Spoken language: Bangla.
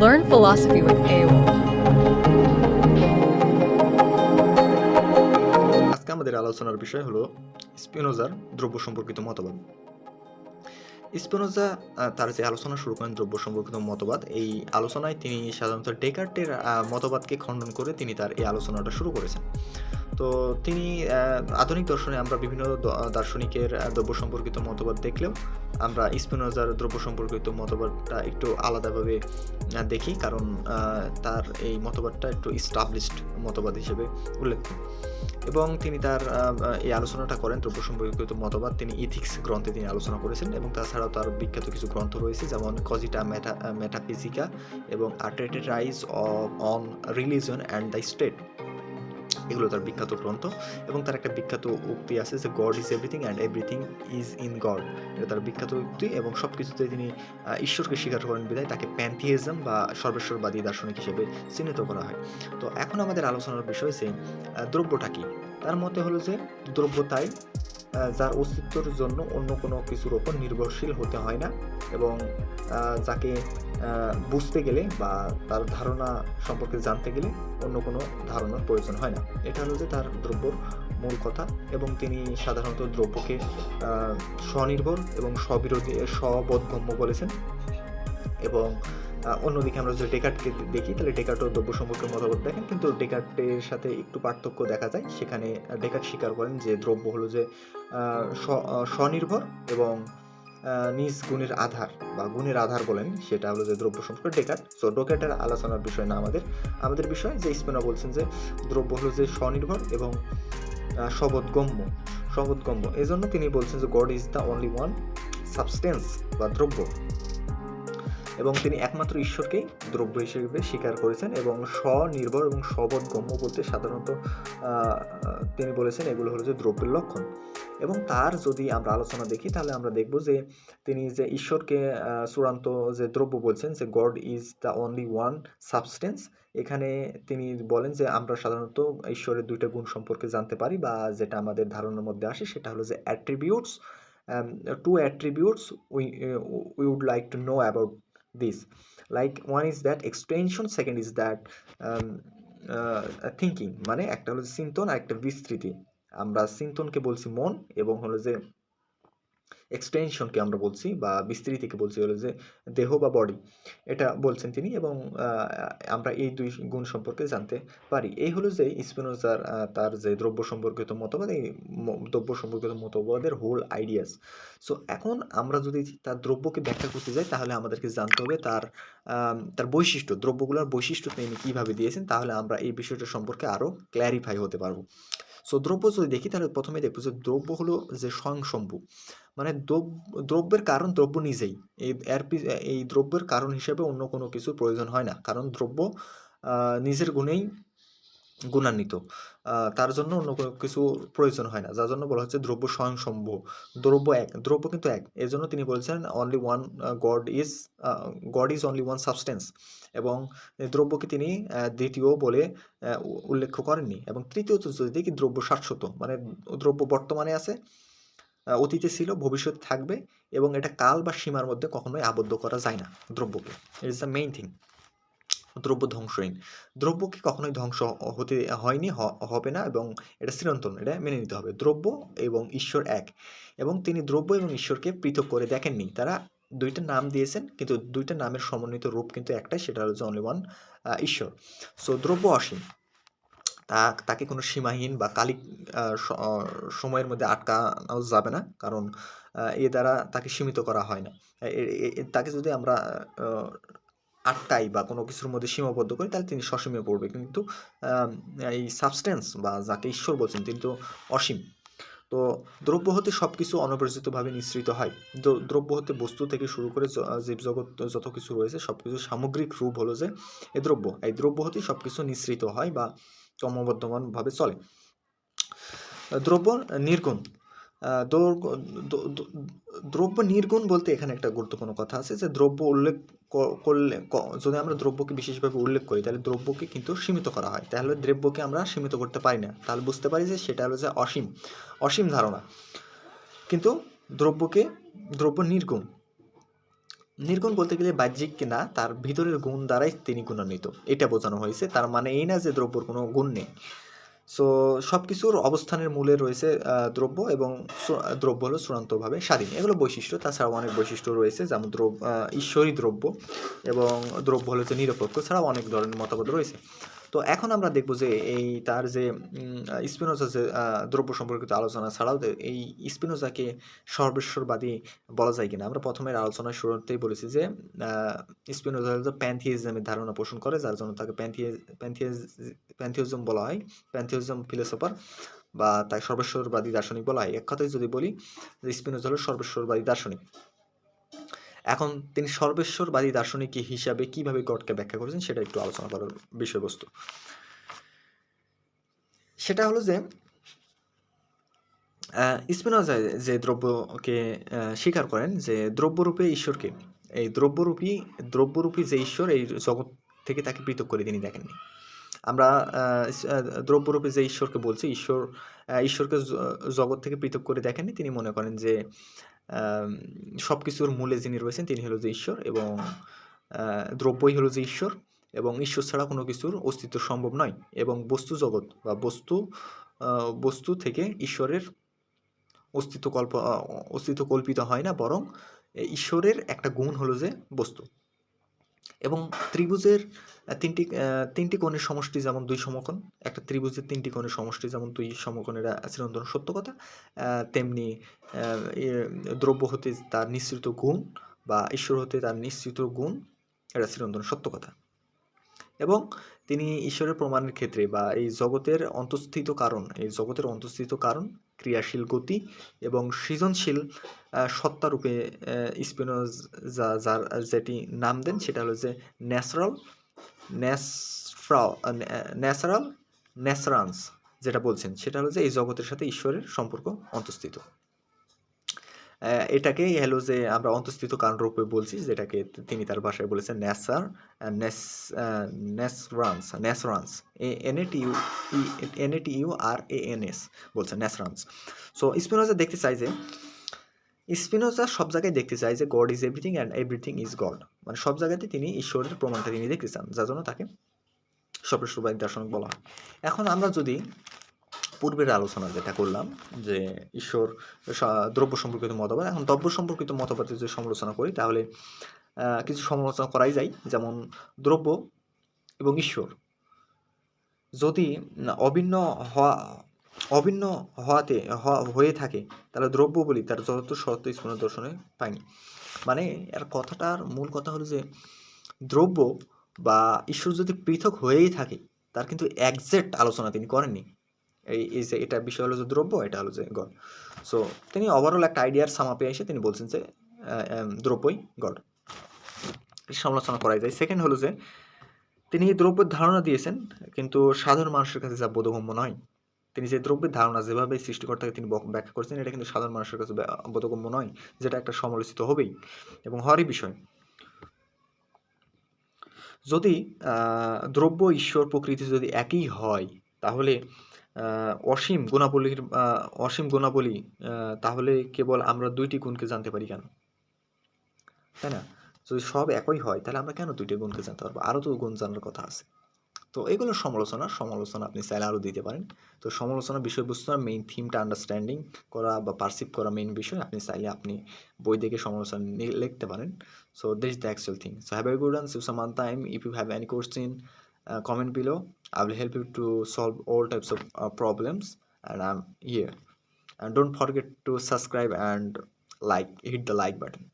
Learn philosophy with AWOL. আজকে আমাদের আলোচনার বিষয় হলো স্পিনোজার দ্রব্য সম্পর্কিত মতবাদ স্পিনোজা তার যে আলোচনা শুরু করেন দ্রব্য সম্পর্কিত মতবাদ, এই আলোচনায় তিনি সাধারণত ডেকার্টের মতবাদকে খণ্ডন করে তিনি তার এই আলোচনাটা শুরু করেছেন তো তিনি আধুনিক দর্শনে আমরা বিভিন্ন দার্শনিকের দ্রব্য সম্পর্কিত মতবাদ দেখলেও আমরা স্পিনোজার দ্রব্য সম্পর্কিত মতবাদটা একটু আলাদাভাবে দেখি। কারণ তার এই মতবাদটা একটু স্টাবলিশড মতবাদ হিসেবে উল্লেখ এবং তিনি তার এই আলোচনাটা করেন দ্রব্য সম্পর্কিত মতবাদ। তিনি ইথিক্স গ্রন্থে তিনি আলোচনা করেছেন এবং তাছাড়াও তার বিখ্যাত কিছু গ্রন্থ রয়েছে, যেমন কজিটা মেটা মেটাফিজিকা এবং আর্টেটেড rise on religion and the state এগুলো তার বিখ্যাত গ্রন্থ এবং তার একটা বিখ্যাত উক্তি আছে যে God is everything and everything is in God এটা তার বিখ্যাত উক্তি এবং সব কিছুতে তিনি ঈশ্বরকে স্বীকার করেন বিদায় তাকে প্যান্থিয়েজম বা সর্বেশ্বরবাদী দার্শনিক হিসেবে চিহ্নিত করা হয়। তো এখন আমাদের আলোচনার বিষয় যে দ্রব্যটা কি? তার মতে হলো যে দ্রব্য তাই যার অস্তিত্বের জন্য অন্য কোনো কিছুর ওপর নির্ভরশীল হতে হয় না এবং যাকে বুঝতে গেলে বা তার ধারণা সম্পর্কে জানতে গেলে অন্য কোনো ধারণার প্রয়োজন হয় না। এটা হলো যে তার দ্রব্যর মূল কথা এবং তিনি সাধারণত দ্রব্যকে স্বনির্ভর এবং স্ববিরোধী, স্ববোধগম্য বলেছেন। এবং অন্যদিকে আমরা যদি ডেকার্টকে দেখি, তাহলে ডেকার্টও দ্রব্য সম্পর্কে মতামত দেখেন, কিন্তু ডেকার্টের সাথে একটু পার্থক্য দেখা যায়। সেখানে ডেকার্ট স্বীকার করেন যে দ্রব্য হলো যে স্ব- স্বনির্ভর এবং নিজ গুণের আধার বা গুণের আধার বলেন সেটা হলো যে দ্রব্য সম্পর্কে ডেকাট। সো ডোকেটের আলোচনার বিষয় না আমাদের। আমাদের বিষয় যে স্পেনা বলছেন যে দ্রব্য হলো যে স্বনির্ভর এবং আহ, সবোধগম্য এই এজন্য তিনি বলছেন যে God is the only one substance বা দ্রব্য। এবং তিনি একমাত্র ঈশ্বরকেই দ্রব্য হিসেবে স্বীকার করেছেন এবং স্বনির্ভর এবং সবোধগম্য বলতে সাধারণত তিনি বলেছেন এগুলো হলো যে দ্রব্যের লক্ষণ। এবং তার যদি আমরা আলোচনা দেখি, তাহলে আমরা দেখব যে তিনি যে ঈশ্বরকে চূড়ান্ত যে দ্রব্য বলছেন, যে God is the only one substance, এখানে তিনি বলেন যে আমরা সাধারণত ঈশ্বরের দুইটা গুণ সম্পর্কে জানতে পারি বা যেটা আমাদের ধারণার মধ্যে আসে, সেটা হলো যে attributes to attributes we we would like to know about this like one is that extension second is that um, uh, thinking মানে একটা হলো চিন্তন আর একটা বিস্তৃতি আমরা চিন্তনকে বলছি মন এবং হলো যে এক্সটেনশনকে আমরা বলছি বা বিস্তৃতিকে বলছি হলো যে দেহ বা বডি এটা বলছেন তিনি এবং আমরা এই দুই গুণ সম্পর্কে জানতে পারি। এই হলো যে স্পিনোজার তার যে দ্রব্য সম্পর্কিত মতবাদ, এই দ্রব্য সম্পর্কিত মতবাদের হোল আইডিয়াস সো এখন আমরা যদি তার দ্রব্যকে ব্যাখ্যা করতে যাই, তাহলে আমাদেরকে জানতে হবে তার তার বৈশিষ্ট্য, দ্রব্যগুলোর বৈশিষ্ট্য তিনি কীভাবে দিয়েছেন, তাহলে আমরা এই বিষয়টা সম্পর্কে আরও ক্ল্যারিফাই হতে পারব। সো দ্রব্য যদি দেখি, তাহলে প্রথমে দেখব যে দ্রব্য হলো যে স্বয়ংসম্ভু মানে দ্রব- দ্রব্যের কারণ দ্রব্য নিজেই। এই এর এই দ্রব্যের কারণ হিসেবে অন্য কোনো কিছুর প্রয়োজন হয় না। কারণ দ্রব্য নিজের গুণেই গুণান্বিত। তার জন্য অন্য কোনো কিছু প্রয়োজন হয় না। যার জন্য বলা হচ্ছে দ্রব্য স্বয়ংসম্ভু। দ্রব্য এক, দ্রব্য কিন্তু এক। এর জন্য তিনি বলছেন only one God is God is only one substance এবং দ্রব্যকে তিনি দ্বিতীয় বলে উল্লেখ করেননি। এবং তৃতীয়ত যদি দেখি, দ্রব্য শাশ্বত মানে দ্রব্য বর্তমানে আছে অতীতে ছিল, ভবিষ্যতে থাকবে এবং এটা কাল বা সীমার মধ্যে কখনোই আবদ্ধ করা যায় না দ্রব্যকে। It is the main thing দ্রব্য ধ্বংসহীন। দ্রব্যকে কখনোই ধ্বংস হতে, হয়নি হবে না এবং এটা চিরন্তন, এটা মেনে নিতে হবে। দ্রব্য এবং ঈশ্বর এক এবং তিনি দ্রব্য এবং ঈশ্বরকে পৃথক করে দেখেননি। তারা দুইটা নাম দিয়েছেন, কিন্তু দুইটা নামের সমন্বিত রূপ কিন্তু একটাই, সেটা হচ্ছে অনলি ওয়ান ঈশ্বর। সো দ্রব্য অসীম। তা তাকে কোনো সীমাহীন বা কালিক সময়ের মধ্যে আটকানো যাবে না। কারণ এ দ্বারা তাকে সীমিত করা হয় না। তাকে যদি আমরা আটকাই বা কোনো কিছুর মধ্যে সীমাবদ্ধ করি, তাহলে তিনি সসীমে পড়বে। কিন্তু এই সাবস্টেন্স বা যাকে ঈশ্বর বলছেন, তিনি তো অসীম। তো দ্রব্য হতে সব কিছু অনবরজিতভাবে নিঃসৃত হয়। দ্রব্য হতে বস্তু থেকে শুরু করে জীবজগৎ যত কিছু রয়েছে সব কিছু সামগ্রিক রূপ হলো যে, এ দ্রব্য। এই দ্রব্য হতে সব কিছু নিঃসৃত হয় বা ক্রমবর্ধমানভাবে চলে। দ্রব্য নির্গুণ। দ্রব্য- নির্গুণ বলতে এখানে একটা গুরুত্বপূর্ণ কথা আছে যে দ্রব্য উল্লেখ করলে যদি আমরা দ্রব্যকে বিশেষভাবে উল্লেখ করি তাহলে দ্রব্যকে কিন্তু সীমিত করা হয়। তাহলে দ্রব্যকে আমরা সীমিত করতে পারি না। তাহলে বুঝতে পারি যে সেটা হলো যে অসীম অসীম ধারণা। কিন্তু দ্রব্যকে, দ্রব্য নির্গুণ নির্গুণ বলতে গেলে বাহ্যিক কিনা, তার ভিতরের গুণ দ্বারাই তিনি গুণান্বিত। এটা বোঝানো হয়েছে। তার মানে এই না যে দ্রব্যর কোনো গুণ নেই। সো সব কিছুর অবস্থানের মূলে রয়েছে দ্রব্য এবং দ্রব্য হলো চূড়ান্তভাবে স্বাধীন। এগুলো বৈশিষ্ট্য। তাছাড়াও অনেক বৈশিষ্ট্য রয়েছে, যেমন দ্রব্য ঈশ্বরী দ্রব্য এবং দ্রব্য হলো যে নিরপেক্ষ ছাড়াও অনেক ধরনের মতামত রয়েছে। তো এখন আমরা দেখব যে এই তার যে স্পিনোজা যে দ্রব্য সম্পর্কিত আলোচনা ছাড়াও এই স্পিনোজাকে সর্বেশ্বরবাদী বলা যায় কিনা। আমরা প্রথমের আলোচনার শুরুতেই বলেছি যে স্পিনোজা হলো প্যান্থিইজমের ধারণা পোষণ করে, যার জন্য তাকে প্যান্থিয়েজ প্যান্থিওজম বলা হয়, প্যান্থিওজম ফিলোসফার বা তাই সর্বেশ্বরবাদী দার্শনিক বলা হয়। এক কথায় যদি বলি যে স্পিনোজা হলো সর্বেশ্বরবাদী দার্শনিক। এখন তিনি সর্বেশ্বরবাদী দার্শনিক হিসাবে কীভাবে গডকে ব্যাখ্যা করেছেন সেটা একটু আলোচনা করার বিষয়বস্তু। সেটা হলো যে স্পিনোজা যে দ্রব্যকে স্বীকার করেন যে দ্রব্যরূপে ঈশ্বরকে, এই দ্রব্যরূপী দ্রব্যরূপী যে ঈশ্বর এই জগৎ থেকে তাকে পৃথক করে তিনি দেখেননি। আমরা দ্রব্যরূপে যে ঈশ্বরকে বলছি, ঈশ্বর ঈশ্বরকে জগৎ থেকে পৃথক করে দেখেননি, তিনি মনে করেন যে সব কিছুর মূলে যিনি রয়েছেন তিনি হলো যে ঈশ্বর এবং দ্রব্যই হলো যে ঈশ্বর এবং ঈশ্বর ছাড়া কোনো কিছুর অস্তিত্ব সম্ভব নয় এবং বস্তু জগৎ বা বস্তু বস্তু থেকে ঈশ্বরের অস্তিত্ব কল্প অস্তিত্ব কল্পিত হয় না বরং ঈশ্বরের একটা গুণ হলো যে বস্তু। এবং ত্রিভুজের তিনটি তিনটি কোণের সমষ্টি যেমন দুই সমকোণ, একটা ত্রিভুজের তিনটি কোণের সমষ্টি যেমন দুই সমকোণের চিরন্তন সত্য কথা তেমনি দ্রব্য হতে তার নিঃসৃত গুণ বা ঈশ্বর হতে তার নিঃসৃত গুণ এটা চিরন্তন সত্য কথা। এবং তিনি ঈশ্বরের প্রমাণের ক্ষেত্রে বা এই জগতের অন্তঃস্থিত কারণ, এই জগতের অন্তঃস্থিত কারণ ক্রিয়াশীল গতি এবং সৃজনশীল সত্তারূপে স্পিনোজ যার, যেটি নাম দেন সেটা হলো যে ন্যাচারাল ন্যাসফ্রাল ন্যাচারাল ন্যাসরান্স যেটা বলছেন, সেটা হলো যে এই জগতের সাথে ঈশ্বরের সম্পর্ক অন্তঃস্থিত। এটাকে হ্যালো যে আমরা অন্তঃস্থিত কারণ রূপে বলছি, যেটাকে তিনি তার ভাষায় বলেছেন ন্যাসার নেস নেসরান্স N, A, T, U R, A, N, S বলছেন নেসরান্স সো স্পিনোজা দেখতে চাই যে, স্পিনোজা সব জায়গায় দেখতে চায় যে God is everything and everything is God মানে সব জায়গাতে তিনি ঈশ্বরের প্রমাণটা তিনি দেখতে চান, যার জন্য তাকে সর্বস্ববাদী দার্শনিক বলা হয়। এখন আমরা যদি পূর্বের আলোচনা যেটা করলাম, যে ঈশ্বর দ্রব্য সম্পর্কিত মতবাদ, এখন দ্রব্য সম্পর্কিত মতবাদের যদি সমালোচনা করি, তাহলে কিছু সমালোচনা করাই যায়, যেমন দ্রব্য এবং ঈশ্বর। যদি অভিন্ন হওয়া, অভিন্ন হওয়াতে, হওয়া- হয়ে থাকে, তাহলে দ্রব্য বলি তার যত সত্য স্পন্ন দর্শনে পাইনি। মানে এর কথাটার মূল কথা হলো যে, দ্রব্য বা ঈশ্বর যদি পৃথক হয়েই থাকে, তার কিন্তু একজ্যাক্ট আলোচনা তিনি করেননি। এই এই যে এটা বিষয় হলো যে দ্রব্য, এটা হলো যে গড। সো তিনি ওভারঅল একটা আইডিয়ার সামাপে এসে তিনি বলছেন যে দ্রব্যই গড। সমালোচনা করা যায়। সেকেন্ড হলো যে, তিনি এই দ্রব্যের ধারণা দিয়েছেন, কিন্তু সাধারণ মানুষের কাছে যা বোধগম্য নয়। তিনি যে দ্রব্যের ধারণা যেভাবে সৃষ্টিকর্তাকে তিনি ব্যাখ্যা করছেন, এটা কিন্তু সাধারণ মানুষের কাছে বোধগম্য নয়, যেটা একটা সমালোচিত হবেই। এবং হওয়ারই বিষয়, যদি দ্রব্য, ঈশ্বর প্রকৃতি যদি একই হয়, তাহলে অসীম গুণাবলীর অসীম গুণাবলী তাহলে কেবল আমরা দুইটি গুণকে জানতে পারি কেন? তাই না? যদি সব একই হয়, তাহলে আমরা কেন দুইটি গুণকে জানতে পারব? আরও তো গুণ জানার কথা আছে। তো এগুলো সমালোচনা সমালোচনা আপনি চাইলে আরও দিতে পারেন। তো সমালোচনা বিষয়বস্তু মেইন থিমটা আন্ডারস্ট্যান্ডিং করা বা পারসিভ করা মেইন বিষয়, আপনি চাইলে আপনি বই দেখে সমালোচনা লিখতে পারেন। So this the actual thing so have a good and save some time if you have any question comment below. I will help you to solve all types of uh, problems and i'm here. And don't forget to subscribe and like hit the like button